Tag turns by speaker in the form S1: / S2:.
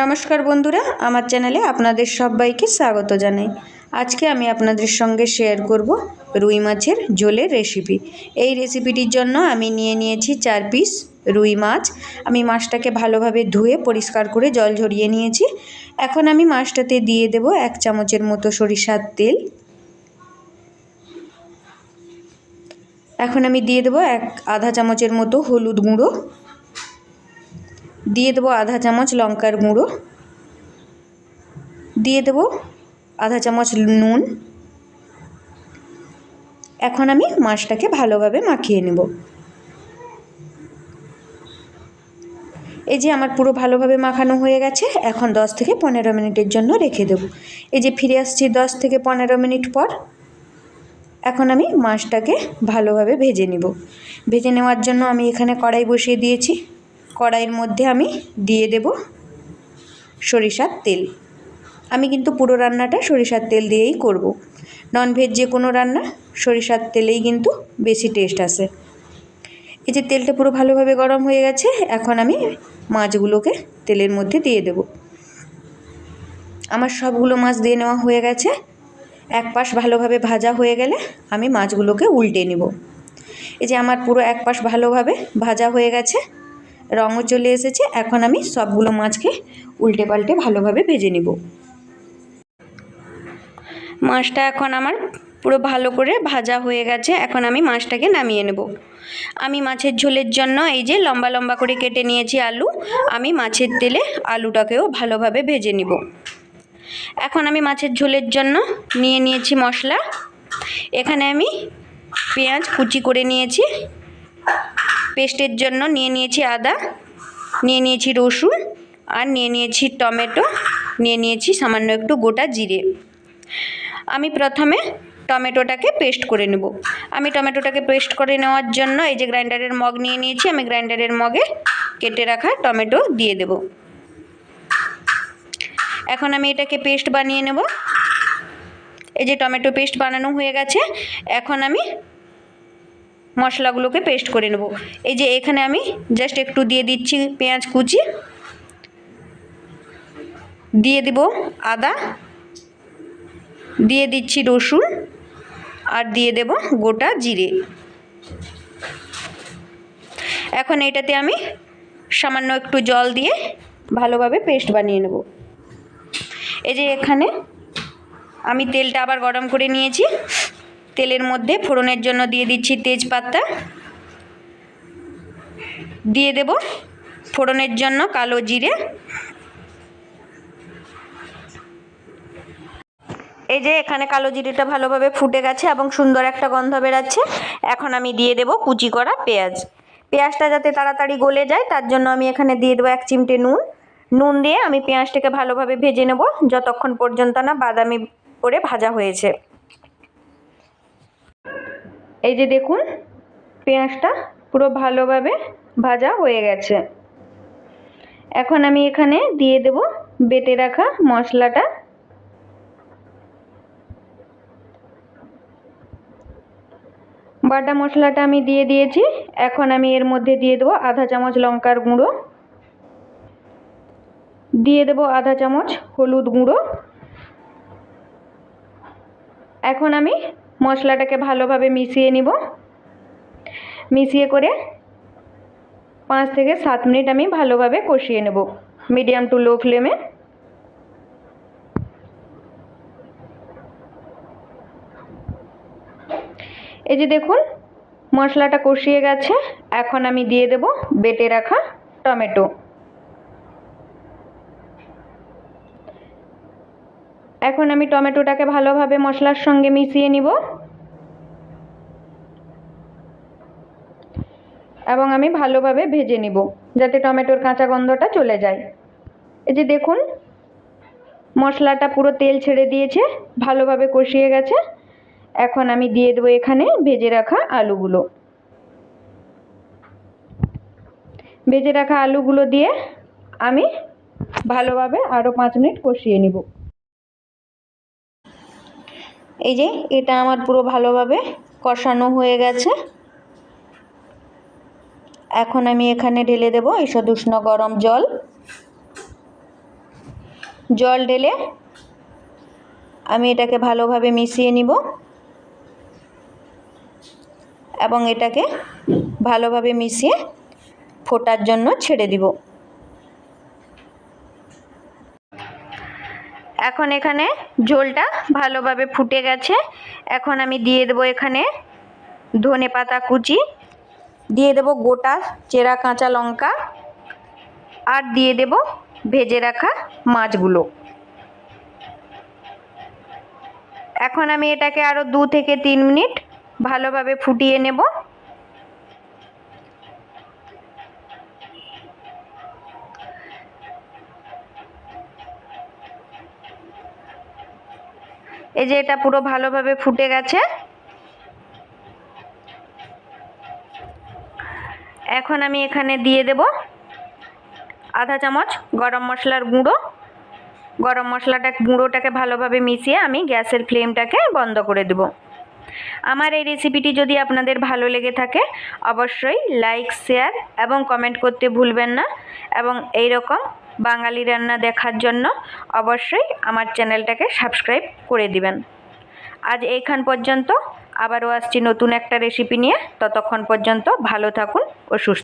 S1: নমস্কার বন্ধুরা, আমার চ্যানেলে আপনাদের সবাইকে স্বাগত জানাই। আজকে আমি আপনাদের সঙ্গে শেয়ার করব রুই মাছের ঝোলের রেসিপি এই রেসিপিটির জন্য আমি নিয়ে নিয়েছি চার পিস রুই মাছ। আমি মাছটাকে ভালোভাবে ধুয়ে পরিষ্কার করে জল ঝরিয়ে নিয়েছি। এখন আমি মাছটাতে দিয়ে দেব এক চামচের মতো সরিষার তেল। এখন আমি দিয়ে দেবো এক আধা চামচের মতো হলুদ গুঁড়ো। দিয়ে দেবো আধা চামচ লঙ্কার গুঁড়ো। দিয়ে দেবো আধা চামচ নুন। এখন আমি মাছটাকে ভালোভাবে মাখিয়ে নেব। এই যে আমার পুরো ভালোভাবে মাখানো হয়ে গেছে, এখন দশ থেকে পনেরো মিনিটের জন্য রেখে দেবো। এই যে ফিরে আসছি দশ থেকে পনেরো মিনিট পর, এখন আমি মাছটাকে ভালোভাবে ভেজে নেব। ভেজে নেওয়ার জন্য আমি এখানে কড়াই বসিয়ে দিয়েছি। কড়াইয়ের মধ্যে আমি দিয়ে দেব সরিষার তেল। আমি কিন্তু পুরো রান্নাটা সরিষার তেল দিয়েই করব। ননভেজ যে কোনো রান্না, সরিষার তেলেই কিন্তু বেশি টেস্ট আসে এই যে তেলটা পুরো ভালোভাবে গরম হয়ে গেছে, এখন আমি মাছগুলোকে তেলের মধ্যে দিয়ে দেব। আমার সবগুলো মাছ দিয়ে নেওয়া হয়ে গেছে। এক পাশ ভালোভাবে ভাজা হয়ে গেলে আমি মাছগুলোকে উল্টে নেব। এই যে আমার পুরো এক পাশ ভালোভাবে ভাজা হয়ে গেছে রঙও চলে এসেছে। এখন আমি সবগুলো মাছকে উল্টে পাল্টে ভালোভাবে ভেজে নেব। মাছটা এখন আমার পুরো ভালো করে ভাজা হয়ে গেছে। এখন আমি মাছটাকে নামিয়ে নেব। আমি মাছের ঝোলের জন্য এই যে লম্বা লম্বা করে কেটে নিয়েছি আলু, আমি মাছের তেলে আলুটাকেও ভালোভাবে ভেজে নিব। এখন আমি মাছের ঝোলের জন্য নিয়ে নিয়েছি মশলা। এখানে আমি পেঁয়াজ কুচি করে নিয়েছি। পেস্টের জন্য নিয়ে নিয়েছি আদা, নিয়ে নিয়েছি রসুন আর নিয়ে নিয়েছি টমেটো, নিয়ে নিয়েছি সামান্য একটু গোটা জিরে। আমি প্রথমে টমেটোটাকে পেস্ট করে নেব। আমি টমেটোটাকে পেস্ট করে নেওয়ার জন্য এই যে গ্রাইন্ডারের মগ নিয়ে নিয়েছি, আমি গ্রাইন্ডারের মগে কেটে রাখা টমেটো দিয়ে দেব। এখন আমি এটাকে পেস্ট বানিয়ে নেব। এই যে টমেটো পেস্ট বানানো হয়ে গেছে, এখন আমি মশলাগুলোকে পেস্ট করে নেব। এই যে এখানে আমি জাস্ট একটু দিয়ে দিচ্ছি পেঁয়াজ কুচি। দিয়ে দিব আদা। দিয়ে দিচ্ছি রসুন। আর দিয়ে দেব গোটা জিরে। এখন এটাতে আমি সামান্য একটু জল দিয়ে ভালোভাবে পেস্ট বানিয়ে নেব। এই যে এখানে আমি তেলটা আবার গরম করে নিয়েছি। তেলের মধ্যে ফোড়নের জন্য দিয়ে দিচ্ছি তেজপাতা। দিয়ে দেব ফোড়নের জন্য কালো জিরে। এই যে এখানে কালো জিরেটা ভালোভাবে ফুটে গেছে এবং সুন্দর একটা গন্ধ বেরাচ্ছে। এখন আমি দিয়ে দেব কুচি করা পেঁয়াজ। পেঁয়াজটা যাতে তাড়াতাড়ি গলে যায়, তার জন্য আমি এখানে দিয়ে দেবো এক চিমটে নুন। নুন দিয়ে আমি পেঁয়াজটাকে ভালোভাবে ভেজে নেব। যতক্ষণ পর্যন্ত না বাদামি করে ভাজা হয়েছে। এই যে দেখুন, পেঁয়াজটা পুরো ভালোভাবে ভাজা হয়ে গেছে। এখন আমি এখানে দিয়ে দেব বেটে রাখা মশলাটা। বাটা মশলাটা আমি দিয়ে দিয়েছি। এখন আমি এর মধ্যে দিয়ে দেবো আধা চামচ লঙ্কার গুঁড়ো। দিয়ে দেবো আধা চামচ হলুদ গুঁড়ো। এখন আমি মশলাটাকে ভালোভাবে মিশিয়ে নিব। মিশিয়ে করে পাঁচ থেকে সাত মিনিট আমি ভালোভাবে কষিয়ে নেব, মিডিয়াম টু লো ফ্লেমে। এই যে দেখুন, মশলাটা কষিয়ে গেছে। এখন আমি দিয়ে দেব বেটে রাখা টমেটো। এখন আমি টমেটোটাকে ভালোভাবে মশলার সঙ্গে মিশিয়ে নিব। এবং আমি ভালোভাবে ভেজে নিব, যাতে টমেটোর কাঁচা গন্ধটা চলে যায়। এই যে দেখুন, মশলাটা পুরো তেল ছেড়ে দিয়েছে, ভালোভাবে কষিয়ে গেছে। এখন আমি দিয়ে দেবো এখানে ভেজে রাখা আলুগুলো। ভেজে রাখা আলুগুলো দিয়ে আমি ভালোভাবে আরও পাঁচ মিনিট কষিয়ে নিব। এই যে, এটা আমার পুরো ভালোভাবে কষানো হয়ে গেছে। এখন আমি এখানে ঢেলে দেব ঈষদ উষ্ণ গরম জল। জল ঢেলে আমি এটাকে ভালোভাবে মিশিয়ে নিব। এবং এটাকে ভালোভাবে মিশিয়ে ফোটার জন্য ছেড়ে দিব। এখন এখানে ঝোলটা ভালোভাবে ফুটে গেছে। এখন আমি দিয়ে দেবো এখানে ধনে পাতা কুচি, দিয়ে দেবো গোটা চেরা কাঁচা লঙ্কা, আর দিয়ে দেব ভেজে রাখা মাছগুলো। এখন আমি এটাকে আরও দু থেকে তিন মিনিট ভালোভাবে ফুটিয়ে নেব। এই যে এটা পুরো ভালোভাবে ফুটে গেছে। এখন আমি এখানে দিয়ে দেব আধা চামচ গরম মশলার গুঁড়ো। গরম মশলাটা, গুঁড়োটাকে ভালোভাবে মিশিয়ে আমি গ্যাসের ফ্লেমটাকে বন্ধ করে দেব। আমার এই রেসিপিটি যদি আপনাদের ভালো লেগে থাকে, অবশ্যই লাইক, শেয়ার এবং কমেন্ট করতে ভুলবেন না। এবং এই রকম বাঙালি রান্না দেখার জন্য অবশ্যই আমার চ্যানেলটাকে সাবস্ক্রাইব করে দিবেন। আজ এইখান পর্যন্ত। আবারও আসছি নতুন একটা রেসিপি নিয়ে। ততক্ষণ পর্যন্ত ভালো থাকুন ও সুস্থ